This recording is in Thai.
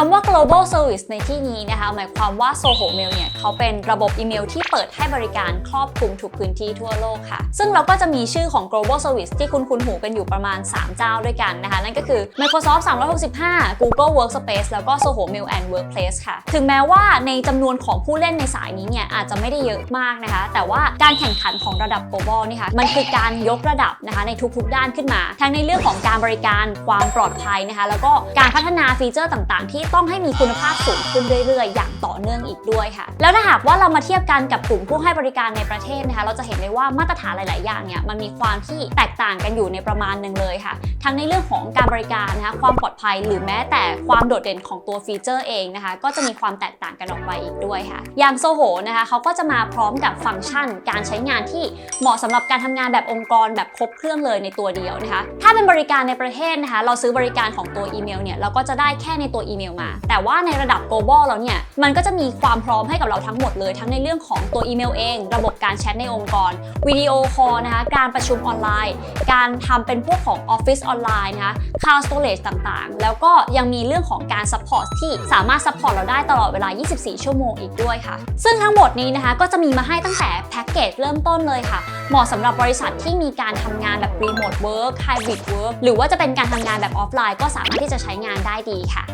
คำว่า global service ในที่นี้นะคะ หมายความว่า Soho Mail เนี่ยเขาเป็นระบบอีเมลที่เปิดให้บริการครอบคลุมทุกพื้นที่ทั่วโลกค่ะ ซึ่งเราก็จะมีชื่อของ global service ที่คุณคุณหูกันอยู่ประมาณ 3 เจ้าด้วยกันนะคะ นั่นก็คือ Microsoft 365 Google Workspace แล้วก็ Soho Mail and Workplace ค่ะ ถึงแม้ว่าในจำนวนของผู้เล่นในสายนี้เนี่ยอาจจะไม่ได้เยอะมากนะคะ แต่ว่าการแข่งขันของระดับ global นี่ค่ะมันคือการยกระดับนะคะในทุกๆด้านขึ้นมา ทั้งในเรื่องของการบริการความปลอดภัยนะคะแล้วก็การพัฒนาฟีเจอร์ต่าง ๆ ที่ต้องให้มีคุณภาพสูงขึ้นเรื่อยๆ อย่างต่อเนื่องอีกด้วยค่ะ แล้วถ้าหากว่าเรามาเทียบกันกับกลุ่มผู้ให้บริการในประเทศนะคะ เราจะเห็นได้ว่ามาตรฐานหลาย ๆ อย่างเนี่ยมันมีความที่แตกต่างกันอยู่ในประมาณหนึ่งเลยค่ะ ทั้งในเรื่องของการบริการนะคะ ความปลอดภัยหรือแม้แต่ความโดดเด่นของตัวฟีเจอร์เองนะคะ ก็จะมีความแตกต่างกันออกไปอีกด้วยค่ะ อย่างโซโหนะคะเขาก็จะมาพร้อมกับฟังก์ชัน การใช้งานที่เหมาะสำหรับการทำงานแบบองค์กรแบบครบเครื่องเลยในตัวเดียวนะคะ ถ้าเป็นบริการในประเทศนะคะ เราซื้อบริการของตัวอีเมลเนี่ยเราก็จะได้แค่ในตัวอีเมลมา แต่ว่าในระดับ global แล้วเนี่ย มันก็จะมีความพร้อมให้กับเราทั้งหมดเลย ทั้งในเรื่องของตัวอีเมลเอง ระบบการแชทในองค์กร วิดีโอคอลนะคะ การประชุมออนไลน์ การทำเป็นพวกของ Office ออนไลน์นะคะ Cloud Storage ต่างๆ แล้วก็ยังมีเรื่องของการ Support ที่สามารถ Support เราได้ตลอดเวลา 24 ชั่วโมงอีกด้วยค่ะ ซึ่งทั้งหมดนี้นะคะ ก็จะมีมาให้ตั้งแต่แพ็กเกจเริ่มต้นเลยค่ะ เหมาะสำหรับบริษัทที่มีการทำงานแบบรีโมทเวิร์กไฮบริดเวิร์กหรือว่าจะเป็นการทำงานแบบออฟไลน์ ก็สามารถที่จะใช้งานได้ดีค่ะ